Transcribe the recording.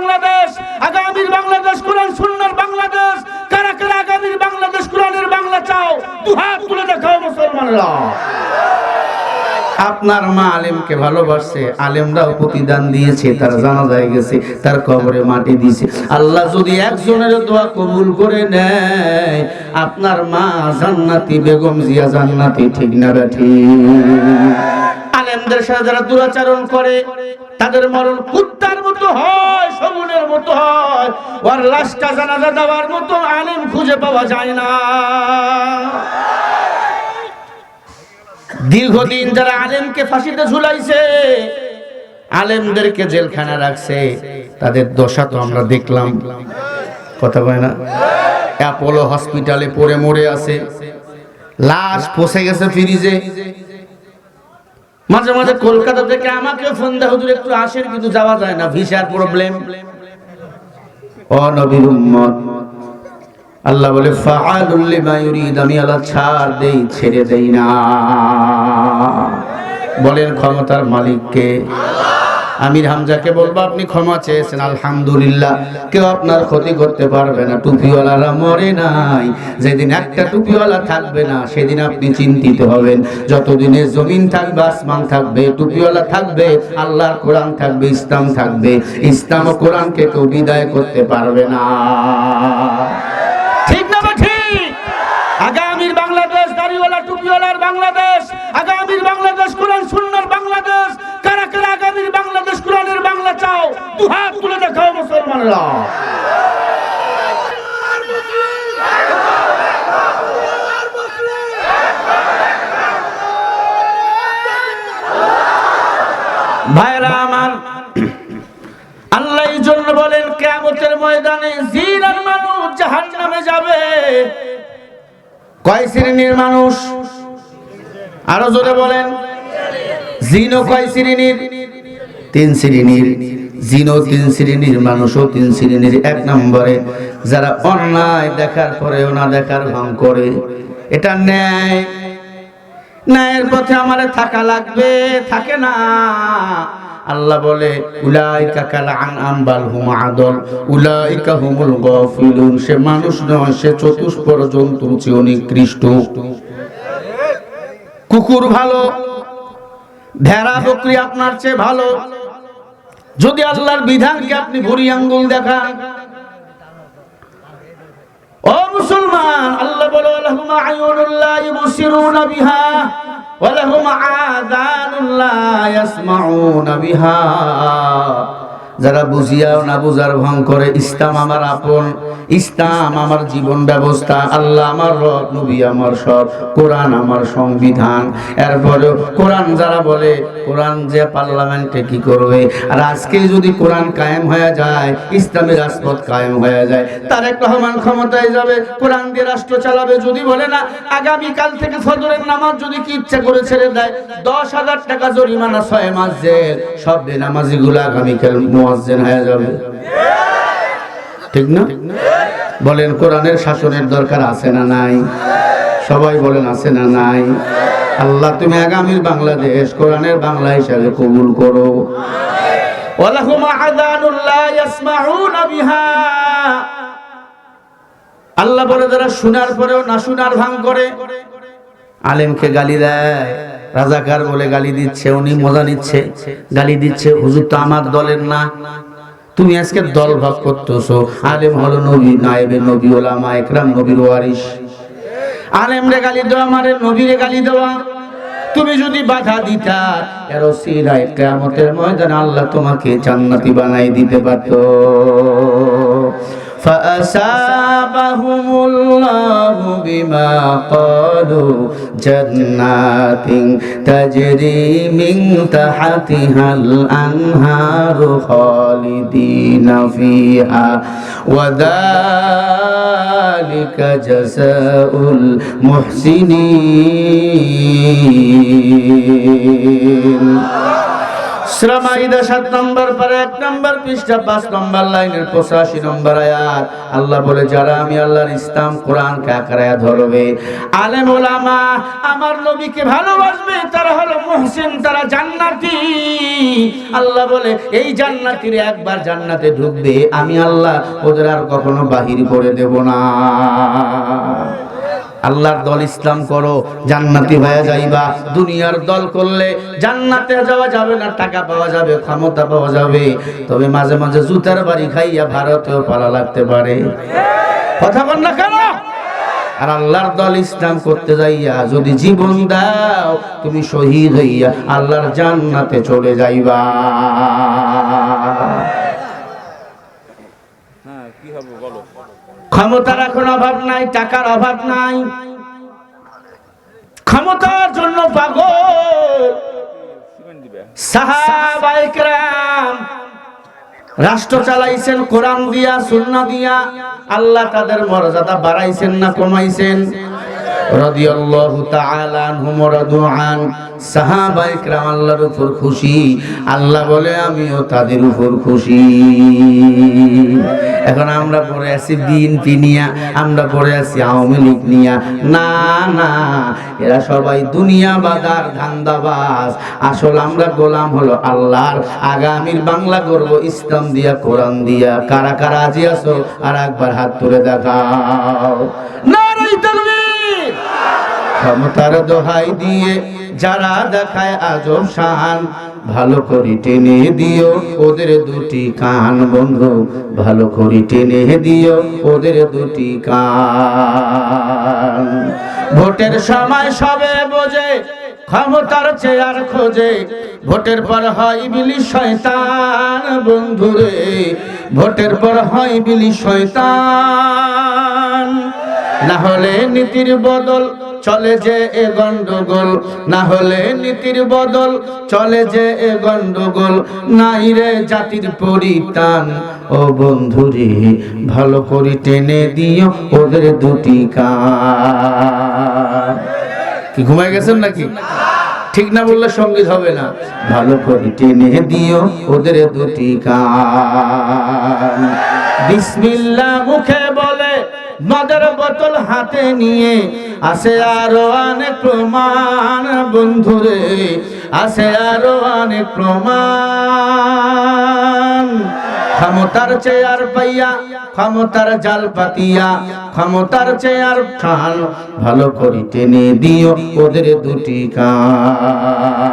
বাংলাদেশ, আগামীর বাংলাদেশ কোরআন সুন্নার বাংলাদেশ, কারা কারা আগামীর বাংলাদেশ কোরআনের বাংলা চাও, দুহাত তুলে দেখাও মুসলমানরা। আপনার মা আলেমকে ভালোবাসছে, আলেমরাও প্রতিদান দিয়েছে, তার জানাজায় গেছে, তার কবরে মাটি দিয়েছে। আল্লাহ যদি একজনের দোয়া কবুল করে নেয়, আপনার মা জান্নাতি, বেগম জিয়া জান্নাতি, ঠিক না বেঠি আলেমদের সাথে যারা দুরাচরণ করে, তাদের মরণ কুত্তার মতো হয় সবুনের মতো হয়। ওর লাশটা জানাজা দেওয়ার মতো আলেম খুঁজে পাওয়া যায় না। দীর্ঘদিন যারা আলেমকে ফাঁসিতে ঝুলাইছে, আলেমদেরকে জেলখানা রাখছে, তাদের দশা তো আমরা দেখলাম। কথা কয় না? অ্যাপোলো হসপিটালে পড়ে মরে আছে। লাশ পচে গেছে ফ্রিজে। মাঝে মাঝে কলকাতা থেকে আমাকে ফোন দেয়, হুজুর, একটু আসেন, কিন্তু যাওয়া যায় না, ভিসার প্রবলেম ও নবীর উম্মত, আল্লাহ বলে, ফাআলুল লিমা ইউরিদ, আমি আল্লাহ ছাড় দেই, ছেড়ে দেই না। বলেন ক্ষমতার মালিককে। আমির হামজাকে বলব, আপনি ক্ষমা চেয়েছেন, আলহামদুলিল্লাহ। কেউ আপনার ক্ষতি করতে পারবে না, টুপিওয়ালারা মরে নাই। যেদিন একটা টুপিওয়ালা থাকবে না, সেদিন আপনি চিন্তিত হবেন। যতদিনে জমিন থাকবে, আসমান থাকবে, টুপিওয়ালা থাকবে, আল্লাহর কোরআন থাকবে, ইসলাম থাকবে, ইসলাম ও কোরআনকে কেউ বিদায় করতে পারবে না। ঠিক না ঠিক? আগামীর বাংলাদেশ দাড়িওয়ালা, টুপিওয়ালার বাংলাদেশ আগামীর বাংলাদেশ কোরআন সুন্নার বাংলাদেশ কারা কারা আগামীর বাংলাদেশ কোরআনের বাংলা চাও দুহাত তুলে দেখাও মুসলমানরা ভাইরা আমার, আল্লাহ জন্য বলেন কেমতের ময়দানে জিনার মানুষ জাহান নামে যাবে। কয় শ্রেণির মানুষ? আরও জোরে বলেন। জিনও কয় শ্রেণির? তিন শ্রেণির। জিনও তিন শ্রেণির, মানুষও তিন শ্রেণির। এক নম্বরে, যারা অন্যায় দেখার পরেও না দেখার ভাঙ করে, এটা ন্যায়। ন্যায়ের পথে আমারে থাকা লাগবে, থাকে না। আল্লাহ বলে, উলাইকা কাল আনআম বাল হুম আদল, উলাইকা হুমুল গাফিলুন, সে মানুষ নয়, সে চতুষ্পর জন্তুর চেয়ে নিকৃষ্ট কুকুর ভালো, ভেড়া বকরি আপনার চেয়ে ভালো। যদি আল্লাহর বিধানকে আপনি ভরি আঙ্গুল দেখান মুসলমান আল্লাহ বলো লাহুম আয়ুনুল্লাহ ইবসিরুনা বিহা ওয়া লাহুম আযানুল্লাহ ইয়াসমাউনা বিহা। যারা বুঝিয়াও না বুঝার ভং করে, ইসলাম আমার আপন, ইসলাম আমার জীবন ব্যবস্থা, আল্লাহ আমার রব, নবী আমার সব, কোরআন আমার সংবিধান। এরপরে কোরআন যারা বলে, কোরআন যে পার্লামেন্টে কি করবে? আর আজকে যদি কোরআন কায়েম হয়ে যায়, ইসলামী রাজপথ কায়েম হয়ে যায়, তারেক রহমান ক্ষমতায় যাবে, কোরআন দিয়ে রাষ্ট্র চালাবে, যদি বলে না আগামী কাল থেকে ফজরের নামাজ যদি কি ইচ্ছা করে ছেড়ে দেয়, দশ হাজার টাকা জরিমানা ছয় মাস জেল সব বেনামাজি গুলো আগামীকাল মুয়াজ্জেন হয়ে যাবে। ঠিক না? বলেন, কোরআনের শাসনের দরকার আছে না নাই? সবাই বলেন, আছে না নাই? আল্লাহ, তুমি আগামীর বাংলাদেশ কোরআনের বাংলা হিসাবে কবুল করো। আল্লাহ বলে, যারা শোনার পরেও না শোনার ভাঙ করে, আলেমকে গালি দেয়। রাজাকার বলে গালি দিচ্ছে, উনি মজা নিচ্ছে। গালি দিচ্ছে, হুজুর তো আমার দলের না। তুমি আজকে দল ভাগ করতেছো। আলেম হলো নবী, নায়েবে নবী, ওলামা একরাম, নবীর ওয়ারিস আলেমরে গালি দেওয়া মানে নবীরে গালি দেওয়া। তুমি যদি বাধা দিতা এর সিরায় কিয়ামতের ময়দানে আল্লাহ তোমাকে জান্নাতি বানাই দিতে পারত। فأصابهم الله بما قالوا جنات تجري من تحتها الأنهار خالدين فيها وذلك جزاء المحسنين. সূরা মাইদা 7 নম্বর পরে 1 নম্বর পৃষ্ঠা 5 নম্বর লাইনের 85 নম্বর আয়াত। আল্লাহ বলে, যারা আমি আল্লাহর ইসলাম কোরআন কে আঁকড়ায়া ধরবে, আলেম ওলামা আমার নবীকে ভালোবাসবে, তারা হলো মুহসিন, তারা জান্নাতি। আল্লাহ বলে, এই জান্নাতির একবার জান্নাতে ঢুকবে, আমি আল্লাহ ওদের আর কখনো বাহির করে দেব না। আল্লাহর দল ইসলাম করো, জান্নাতি হয়ে যাইবা। দুনিয়ার দল করলে জান্নাতে যাওয়া যাবে না, টাকা পাওয়া যাবে, ক্ষমতা পাওয়া যাবে। তবে মাঝে মাঝে জুতার বাড়ি খাইয়া ভারতেও পালা লাগতে পারে। কথা বল না কেন? আর আল্লাহর দল ইসলাম করতে যাইয়া যদি জীবন দাও, তুমি শহীদ হইয়া আল্লাহর জান্নাতে চলে যাইবা। ক্ষমতার এখন অভাব নাই টাকার অভাব নাই। ক্ষমতার জন্য পাগল। রাষ্ট্র চালাইছেন কোরআন দিয়া সুন্না দিয়া। আল্লাহ তাদের মর্যাদা বাড়াইছেন না কমাইছেন। আল্লাহর উপর খুশি। আল্লাহ বলে, আমিও তাদের উপর খুশি। এখন আমরা পড়ে আছি আমরা পড়ে আছি আওয়ামী লীগ নিয়া। না না, এরা সবাই দুনিয়া বাদার ধান্দাবাজ। আসল আমরা গোলাম হলো আল্লাহর। আগামীর বাংলা করব, ইসলাম দিয়া, কোরআন দিয়া। কারা কারা আজি আছো, আর একবার হাত তুলে দেখাও। তাকবীর ক্ষমতার দোহাই দিয়ে যারা দেখায় আজব শান, ভালো করি টেনে দিও ওদের দুটি কান বন্ধু, ভালো করি টেনে দিও ওদের দুটি কান। ভোটের সময় সবে বোঝে ক্ষমতার চেয়ার খোঁজে, ভোটের পর হয় বিলি শয়তান বন্ধুরে, ভোটের পর হয় বিলি শয়তান। না হলে নীতির বদল চলে যে এ গন্ডগোল, না হলে নীতির বদল। চলে যে এ গন্ডগোল, নাই রে জাতির পরিত্রাণ। ও বন্ধুরে, ভালো করে টেনে দিও ওদের দুটি কান। কি ঘুমাই গেছেন নাকি? ঠিক না বললে সংগীত হবে না। ভালো করে টেনে দিও ওদের দুটি কান। বিসমিল্লাহ মুখে বলে, মদের বোতল হাতে নিয়ে আসে আরও অনেক প্রমাণ বন্ধুরে আসে আরও অনেক প্রমাণ। ক্ষমতার চেয়ার পাইয়া, ক্ষমতার জাল পাতিয়া। ক্ষমতার চেয়ার খাল ভালো করে টেনে দিও ওদের দুটি কান।